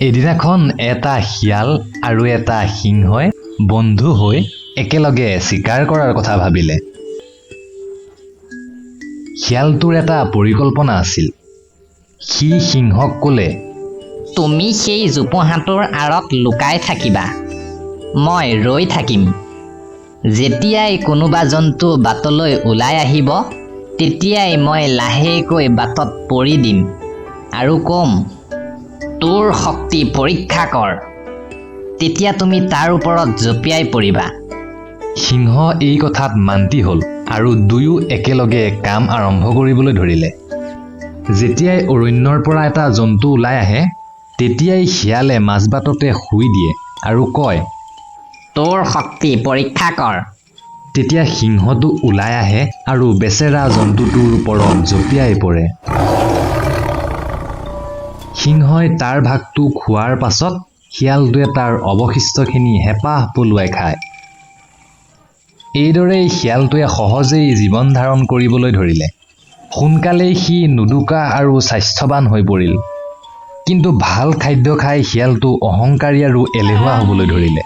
এদিনাখন এটা শিয়াল আৰু এটা সিংহই বন্ধু হৈ একেলগে চিকাৰ কৰাৰ কথা ভাবিলে। শিয়ালটোৰ এটা পৰিকল্পনা আছিল। সি সিংহক ক'লে তুমি সেই জোপোহাটোৰ আঁৰত লুকাই থাকিবা। মই ৰৈ থাকিম। যেতিয়াই কোনোবা জন্তু বাটলৈ ওলাই আহিব তেতিয়াই মই লাহেকৈ বাটত পৰি দিম। আৰু ক'ম তোৰ শক্তি পৰীক্ষা কৰ। তেতিয়া তুমি তাৰ ওপৰত জঁপিয়াই পৰিবা। সিংহ এই কথাত মান্তি হ'ল আৰু দুয়ো একেলগে কাম আৰম্ভ কৰিবলৈ ধৰিলে। যেতিয়াই অৰণ্যৰ পৰা এটা জন্তু ওলাই আহে তেতিয়াই শিয়ালে মাজবাটতে শুই দিয়ে আৰু কয় তোৰ শক্তি পৰীক্ষা কৰ। তেতিয়া সিংহটো ওলাই আহে আৰু বেচেৰা জন্তুটোৰ ওপৰত জঁপিয়াই পৰে। সিংহই তাৰ ভাগটো খোৱাৰ পাছত শিয়ালটোৱে তাৰ অৱশিষ্টখিনি হেঁপাহ পলুৱাই খায়। এইদৰেই শিয়ালটোৱে সহজেই জীৱন ধাৰণ কৰিবলৈ ধৰিলে। সোনকালেই সি নুদুকা আৰু স্বাস্থ্যৱান হৈ পৰিল। কিন্তু ভাল খাদ্য খাই শিয়ালটো অহংকাৰী আৰু এলেহুৱা হ'বলৈ ধৰিলে।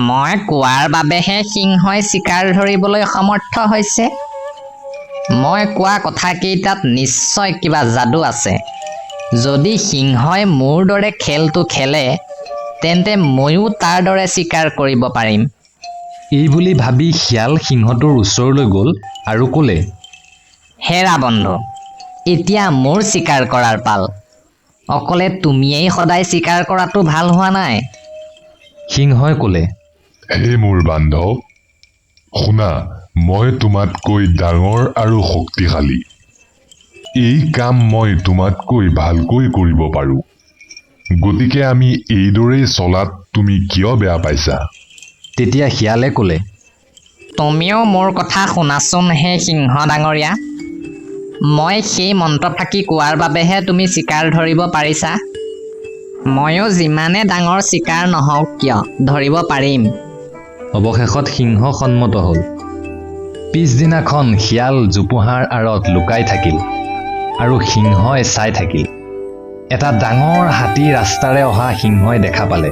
মই কোৱাৰ বাবেহে সিংহই চিকাৰ ধৰিবলৈ সমৰ্থ হৈছে। মই কোৱা কথাকেইটাত নিশ্চয় কিবা যাদু আছে। যদি সিংহই মোৰ দৰে খেলটো খেলে তেন্তে ময়ো তাৰ দৰে চিকাৰ কৰিব পাৰিম। এই বুলি ভাবি শিয়াল সিংহটোৰ ওচৰলৈ গ'ল আৰু ক'লে হেৰা বন্ধু এতিয়া মোৰ চিকাৰ কৰাৰ পাল। অকলে তুমিয়েই সদায় চিকাৰ কৰাটো ভাল হোৱা নাই। সিংহই ক'লে হে মোৰ বান্ধৱ শুনা মই তোমাতকৈ ডাঙৰ আৰু শক্তিশালী। এই কাম মই তোমাতকৈ ভালকৈ কৰিব পাৰোঁ। গতিকে আমি এইদৰেই চলাত তুমি কিয় বেয়া পাইছা? তেতিয়া শিয়ালে ক'লে তুমিও মোৰ কথা শুনাচোন হে সিংহ ডাঙৰীয়া। মই সেই মন্ত্ৰফাঁকি কোৱাৰ বাবেহে তুমি চিকাৰ ধৰিব পাৰিছা। ময়ো যিমানে ডাঙৰ চিকাৰ নহওক কিয় ধৰিব পাৰিম। অৱশেষত সিংহ সন্মত হ'ল। পিছদিনাখন শিয়াল জোপোহাৰ আঁৰত লুকাই থাকিল আৰু সিংহই চাই থাকিল। এটা ডাঙৰ হাতী ৰাস্তাৰে অহা সিংহই দেখা পালে।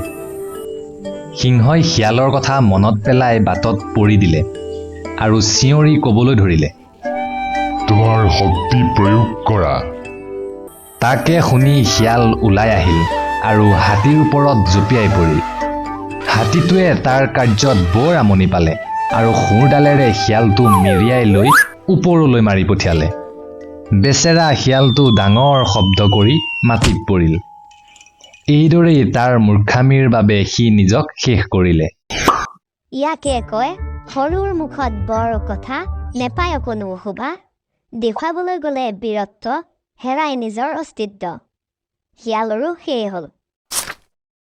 সিংহই শিয়ালৰ কথা মনত পেলাই বাটত পৰি দিলে আৰু চিঞৰি ক'বলৈ ধৰিলে তোমাৰ শক্তি প্ৰয়োগ কৰা। তাকে শুনি শিয়াল ওলাই আহিল আৰু হাতীৰ ওপৰত জঁপিয়াই পৰিল। হাতীটোৱে তাৰ কাৰ্যত বৰ আমনি পালে আৰু সোঁৰডালেৰে শিয়ালটো মেৰিয়াই লৈ ওপৰলৈ মাৰি পঠিয়ালে। বেচেৰা শিয়ালটো ডাঙৰ শব্দ কৰি মাটিত পৰিল। এইদৰেই তাৰ মূৰ্খামিৰ বাবে সি নিজক শেষ কৰিলে। ইয়াকে কয় সৰুৰ মুখত বৰ কথা নেপায় কোনো শোভা দেখুৱাবলৈ গ'লে বীৰত্ব হেৰাই নিজৰ অস্তিত্ব। শিয়ালৰো সেয়ে হ'ল।